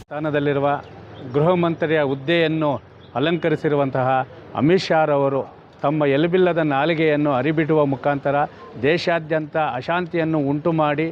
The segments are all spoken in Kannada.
ಸ್ಥಾನದಲ್ಲಿರುವ ಗೃಹ ಮಂತ್ರಿಯ ಹುದ್ದೆಯನ್ನು ಅಲಂಕರಿಸಿರುವಂತಹ ಅಮಿತ್ ಶಾರವರು ತಮ್ಮ ಎಲುಬಿಲ್ಲದ ನಾಲಿಗೆಯನ್ನು ಅರಿಬಿಡುವ ಮುಖಾಂತರ ದೇಶಾದ್ಯಂತ ಅಶಾಂತಿಯನ್ನು ಉಂಟು ಮಾಡಿ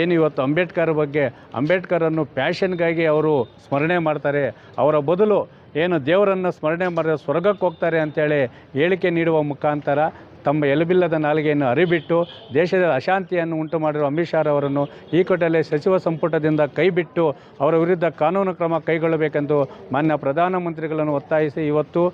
ಏನು ಇವತ್ತು ಅಂಬೇಡ್ಕರ್ ಬಗ್ಗೆ ಅಂಬೇಡ್ಕರನ್ನು ಪ್ಯಾಷನ್ಗಾಗಿ ಅವರು ಸ್ಮರಣೆ ಮಾಡ್ತಾರೆ. ಅವರ ಬದಲು ಏನು ದೇವರನ್ನು ಸ್ಮರಣೆ ಮಾಡಿದ್ರೆ ಸ್ವರ್ಗಕ್ಕೆ ಹೋಗ್ತಾರೆ ಅಂತೇಳಿ ಹೇಳಿಕೆ ನೀಡುವ ಮುಖಾಂತರ ತಮ್ಮ ಎಲುಬಿಲ್ಲದ ನಾಲಿಗೆಯನ್ನು ಅರಿಬಿಟ್ಟು ದೇಶದ ಅಶಾಂತಿಯನ್ನು ಉಂಟು ಮಾಡಿರುವ ಅಮಿತ್ ಶಾ ಅವರನ್ನು ಈ ಕೂಡಲೇ ಸಚಿವ ಸಂಪುಟದಿಂದ ಕೈಬಿಟ್ಟು ಅವರ ವಿರುದ್ಧ ಕಾನೂನು ಕ್ರಮ ಕೈಗೊಳ್ಳಬೇಕೆಂದು ಮಾನ್ಯ ಪ್ರಧಾನಮಂತ್ರಿಗಳನ್ನು ಒತ್ತಾಯಿಸಿ ಇವತ್ತು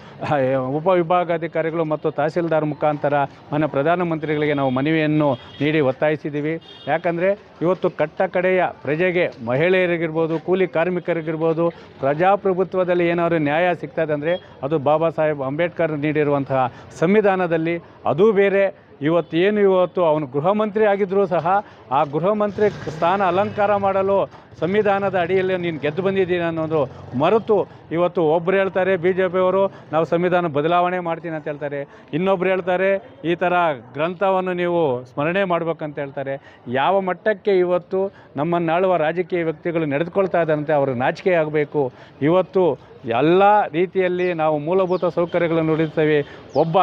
ಉಪ ಉಪವಿಭಾಗಾಧಿಕಾರಿಗಳು ಮತ್ತು ತಹಸೀಲ್ದಾರ್ ಮುಖಾಂತರ ಮಾನ್ಯ ಪ್ರಧಾನಮಂತ್ರಿಗಳಿಗೆ ನಾವು ಮನವಿಯನ್ನು ನೀಡಿ ಒತ್ತಾಯಿಸಿದ್ದೀವಿ. ಯಾಕಂದರೆ ಇವತ್ತು ಕಟ್ಟ ಕಡೆಯ ಪ್ರಜೆಗೆ ಮಹಿಳೆಯರಿಗಿರ್ಬೋದು, ಕೂಲಿ ಕಾರ್ಮಿಕರಿಗಿರ್ಬೋದು, ಪ್ರಜಾಪ್ರಭುತ್ವದಲ್ಲಿ ಏನಾದರೂ ನ್ಯಾಯ ಸಿಗ್ತದೆ ಅಂದರೆ ಅದು ಬಾಬಾ ಸಾಹೇಬ್ ಅಂಬೇಡ್ಕರ್ ನೀಡಿರುವಂತಹ ಸಂವಿಧಾನದಲ್ಲಿ ಅದೂ ಬೇರೆ. ಇವತ್ತು ಏನು ಇವತ್ತು ಅವನು ಗೃಹ ಮಂತ್ರಿ ಆಗಿದ್ದರೂ ಸಹ ಆ ಗೃಹ ಮಂತ್ರಿ ಸ್ಥಾನ ಅಲಂಕಾರ ಮಾಡಲು ಸಂವಿಧಾನದ ಅಡಿಯಲ್ಲಿ ನೀನು ಗೆದ್ದು ಬಂದಿದ್ದೀನಿ ಅನ್ನೋದು ಮರೆತು ಇವತ್ತು ಒಬ್ಬರು ಹೇಳ್ತಾರೆ ಬಿ ಜೆ ಪಿಯವರು ನಾವು ಸಂವಿಧಾನ ಬದಲಾವಣೆ ಮಾಡ್ತೀನಿ ಅಂತ ಹೇಳ್ತಾರೆ. ಇನ್ನೊಬ್ರು ಹೇಳ್ತಾರೆ ಈ ಥರ ಗ್ರಂಥವನ್ನು ನೀವು ಸ್ಮರಣೆ ಮಾಡ್ಬೇಕಂತ ಹೇಳ್ತಾರೆ. ಯಾವ ಮಟ್ಟಕ್ಕೆ ಇವತ್ತು ನಮ್ಮನ್ನಾಳುವ ರಾಜಕೀಯ ವ್ಯಕ್ತಿಗಳು ನಡೆದುಕೊಳ್ತಾ ಇದ್ದಾರಂತೆ ಅವರು ನಾಚಿಕೆ ಆಗಬೇಕು. ಇವತ್ತು ಎಲ್ಲ ರೀತಿಯಲ್ಲಿ ನಾವು ಮೂಲಭೂತ ಸೌಕರ್ಯಗಳನ್ನು ನುಡಿಸ್ತೇವೆ ಒಬ್ಬ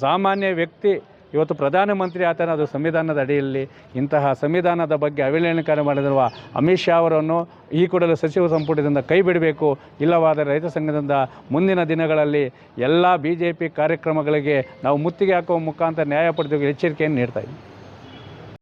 ಸಾಮಾನ್ಯ ವ್ಯಕ್ತಿ, ಇವತ್ತು ಪ್ರಧಾನಮಂತ್ರಿ ಆತನ ಅದು ಸಂವಿಧಾನದ ಅಡಿಯಲ್ಲಿ ಇಂತಹ ಸಂವಿಧಾನದ ಬಗ್ಗೆ ಅವಹೇಳನಕಾರಿ ಮಾಡಿರುವ ಅಮಿತ್ ಶಾ ಅವರನ್ನು ಈ ಕೂಡಲೇ ಸಚಿವ ಸಂಪುಟದಿಂದ ಕೈ ಬಿಡಬೇಕು, ಇಲ್ಲವಾದರೆ ರೈತ ಸಂಘದಿಂದ ಮುಂದಿನ ದಿನಗಳಲ್ಲಿ ಎಲ್ಲ ಬಿ ಕಾರ್ಯಕ್ರಮಗಳಿಗೆ ನಾವು ಮುತ್ತಿಗೆ ಹಾಕುವ ಮುಖಾಂತರ ನ್ಯಾಯ ಎಚ್ಚರಿಕೆಯನ್ನು ನೀಡ್ತಾ